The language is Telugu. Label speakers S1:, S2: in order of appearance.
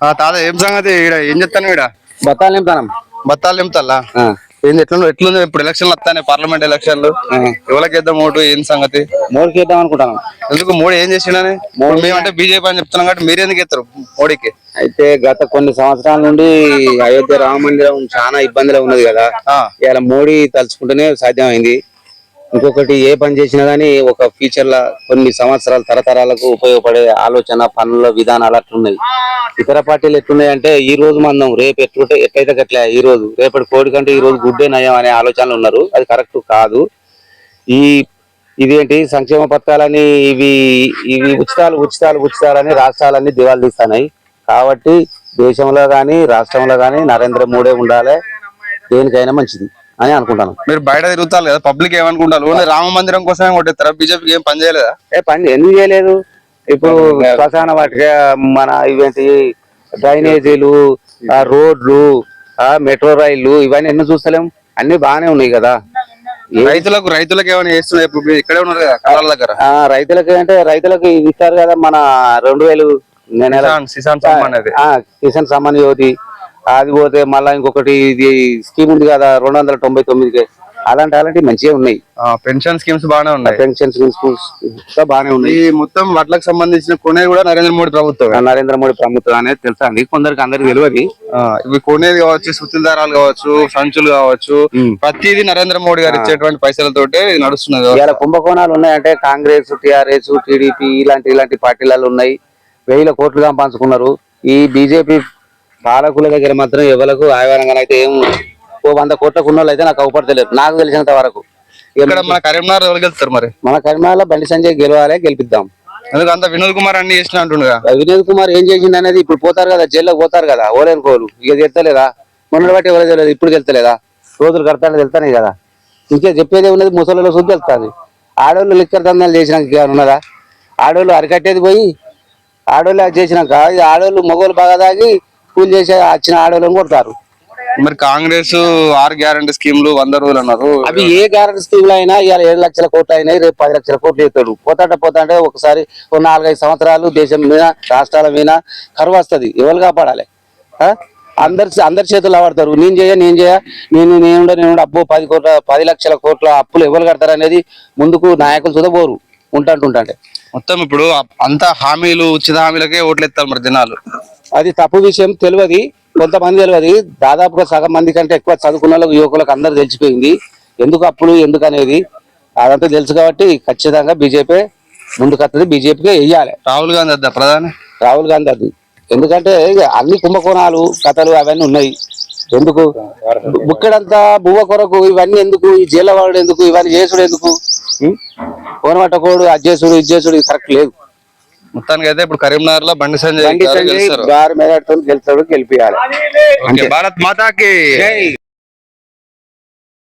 S1: ఆ తాత ఏం సంగతి? ఈడ ఏం చెప్తాను ఈడ?
S2: బత్తాలు నింపుతాం
S1: బత్తాలు నింపుతల్లా ఏంది ఎట్లా ఎట్లుంది? ఇప్పుడు ఎలక్షన్లు వస్తాయి పార్లమెంట్ ఎలక్షన్లు. ఎవరికి వేద్దాం ఓటు? ఏం సంగతి?
S2: మోడీకి వేద్దాం అనుకుంటాను.
S1: ఎందుకు? మోడీ ఏం చేసిండని? మేమంటే బీజేపీ అని చెప్తున్నాం కాబట్టి మీరు ఎందుకు ఎత్తారు మోడీకి?
S2: అయితే గత కొన్ని సంవత్సరాల నుండి అయోధ్య రామ మందిరం చాలా ఇబ్బందిలో ఉన్నది కదా.
S1: ఆ,
S2: ఇలా మోడీ తలుచుకుంటేనే సాధ్యమైంది. ఇంకొకటి ఏ పని చేసినా కానీ ఒక ఫ్యూచర్ లా కొన్ని సంవత్సరాల తరతరాలకు ఉపయోగపడే ఆలోచన పనుల విధానాలు అట్లున్నాయి. ఇతర పార్టీలు ఎట్లున్నాయి అంటే ఈ రోజు మందం రేపు ఎట్లుంటే ఎట్లయితే గట్లే ఈ రోజు రేపటి కోడి కంటే ఈ రోజు గుడ్డే నయం అనే ఆలోచనలు ఉన్నారు. అది కరెక్ట్ కాదు. ఈ ఇదేంటి సంక్షేమ పథకాలని ఇవి ఇవి ఉచితాలు ఉచితాలు ఉచితాలని రాష్ట్రాలన్నీ దివాలు తీస్తున్నాయి. కాబట్టి దేశంలో కానీ రాష్ట్రంలో కానీ నరేంద్ర మోడీ ఉండాలి. దేనికైనా మంచిది. అని అనుకుంటాను.
S1: మీరు బయట తిరుగుతారు కదా పబ్లిక్ ఏమనుకుంటారు? ఓన్లీ రామ మందిరం కోసమే కొట్టేస్తారా? బీజేపీకి ఏం పని చేయలేదా?
S2: ఏ పని ఎందుకు చేయలేదు? ఇప్పుడు శ్మశాన వాటిక మన ఇవేంటి డ్రైనేజీలు రోడ్లు ఆ మెట్రో రైళ్ళు ఇవన్నీ ఎన్ని చూస్తలేం? అన్ని బాగానే ఉన్నాయి కదా.
S1: రైతులకు రైతులకు ఏమైనా చేస్తున్నారు ఇప్పుడు ఇక్కడే ఉన్నారు కదా కళాల దగ్గర.
S2: రైతులకి అంటే రైతులకు ఇస్తారు కదా మన రెండు వేలు
S1: కిసాన్ సమ్మాన్
S2: కిసాన్ యోతి అది పోతే మళ్ళా ఇంకొకటి ఇది స్కీమ్ ఉంది కదా రెండు వందల తొంభై తొమ్మిదికి. అలాంటి అలాంటివి మంచిగా ఉన్నాయి.
S1: పెన్షన్ స్కీమ్స్ బాగానే ఉన్నాయి.
S2: పెన్షన్ స్కూల్స్ బాగానే ఉన్నాయి.
S1: మొత్తం వాటికి సంబంధించిన కొనేది కూడా నరేంద్ర మోడీ ప్రభుత్వం
S2: నరేంద్ర మోడీ ప్రభుత్వం అనేది తెలుసా? అండి కొందరికి అందరికి తెలియదు.
S1: ఇవి కొనేది కావచ్చు సుత్తుల దారాలు కావచ్చు సంచులు కావచ్చు. ప్రతిదీ నరేంద్ర మోడీ గారు ఇచ్చేటువంటి పైసలతోటే ఇది నడుస్తున్నది
S2: ఇవాళ కుంభకోణాలు ఉన్నాయంటే కాంగ్రెస్ టిఆర్ఎస్ టీడీపీ ఇలాంటి ఇలాంటి పార్టీలలో ఉన్నాయి. వేల కోట్లు పంచుకున్నారు ఈ బీజేపీ పాలకుల దగ్గర మాత్రం ఎవరికి ఆయారంగా అయితే ఏం ఓ వంద కోట్లకు ఉన్న వాళ్ళు అయితే నాకు అవపడతలేరు నాకు తెలిసినంత వరకు. ఇక
S1: ఇక్కడ మన కరీంనగర్ ఎవరికి వెళ్తారు మరి?
S2: మన కరీంనగర్లో బండి సంజయ్ గెలవాలి గెలిపిద్దాం.
S1: ఎందుకు అంత వినోద్ కుమార్ అన్ని చేసిన అంటుండగా?
S2: వినోద్ కుమార్ ఏం చేసింది అనేది ఇప్పుడు పోతారు కదా జైల్లో పోతారు కదా ఓలేని కోలు. ఇక తెలుస్తలేదా మొన్న బట్టి ఎవరో తెలియదు ఇప్పుడు తెలుస్తలేదా రోజులు కడతానే తెలుస్తానే కదా. ఇంకే చెప్పేది ఉన్నది ముసలిలో శుద్ధి తెలుస్తుంది ఆడవాళ్ళు లిక్కర్ దందాలు చేసినాక ఉన్నదా? ఆడవాళ్ళు అరికట్టేది పోయి ఆడవాళ్ళు చేసినాక ఆడవాళ్ళు మగవాళ్ళు బాగా తాగి కూలి చేసి వచ్చిన ఆడవాళ్ళని కొడతారు.
S1: మరి కాంగ్రెస్ ఆరు గ్యారంటీ స్కీమ్లు వంద రోజులు అన్నారు.
S2: అవి ఏ గ్యారెంటీ స్కీమ్లు అయినా ఇవాళ ఏడు లక్షల కోట్లు అయినాయి రేపు పది లక్షల కోట్లు ఇస్తాడు పోతాంటే పోతాంటే ఒకసారి ఒక నాలుగైదు సంవత్సరాలు దేశం మీద రాష్ట్రాల మీద కరువు వస్తుంది. ఎవరు కాపాడాలి? అందరి అందరి చేతులు ఆడతారు నేను చేయ నేను చేయ నేను నేను నేను అబ్బో పది కోట్ల పది లక్షల కోట్ల అప్పులు ఎవరు కడతారు అనేది ముందుకు నాయకులు చూదా పోరు ఉంటాంటుంటే
S1: మొత్తం ఇప్పుడు అంత హామీలు ఉచిత హామీలకే ఓట్లు ఎత్తారు మరి జనాలు.
S2: అది తప్పు విషయం తెలియదు. కొంతమంది తెలియదు. దాదాపుగా సగం మంది కంటే ఎక్కువ చదువుకున్న వాళ్ళకు యువకులకు అందరు తెలిసిపోయింది. ఎందుకు అప్పులు ఎందుకు అనేది అదంతా తెలుసు కాబట్టి ఖచ్చితంగా బీజేపీ ముందుకు వస్తుంది. బీజేపీకే వెయ్యాలి.
S1: రాహుల్ గాంధీ వద్దా ప్రధాని?
S2: రాహుల్ గాంధీ అది ఎందుకంటే అన్ని కుంభకోణాలు కథలు అవన్నీ ఉన్నాయి. ఎందుకు? బుక్కడంతా బువ్వ కొరకు ఇవన్నీ ఎందుకు? ఈ జైల్లో వాడు ఎందుకు? ఇవన్నీ చేసుడు ఎందుకు? కోనమట్టకోడు అది చేసుడు ఇది చేసుడు ఇది కరెక్ట్ లేదు.
S1: మొత్తానికి అయితే ఇప్పుడు కరీంనగర్లో బండి సంజయ్
S2: బండి
S1: గారు
S2: సంజయ్
S1: గెలుస్తారు.
S2: గారి మీద గెలుస్తాడు గెలిపియాలి.
S1: భారత్ మాతాకి.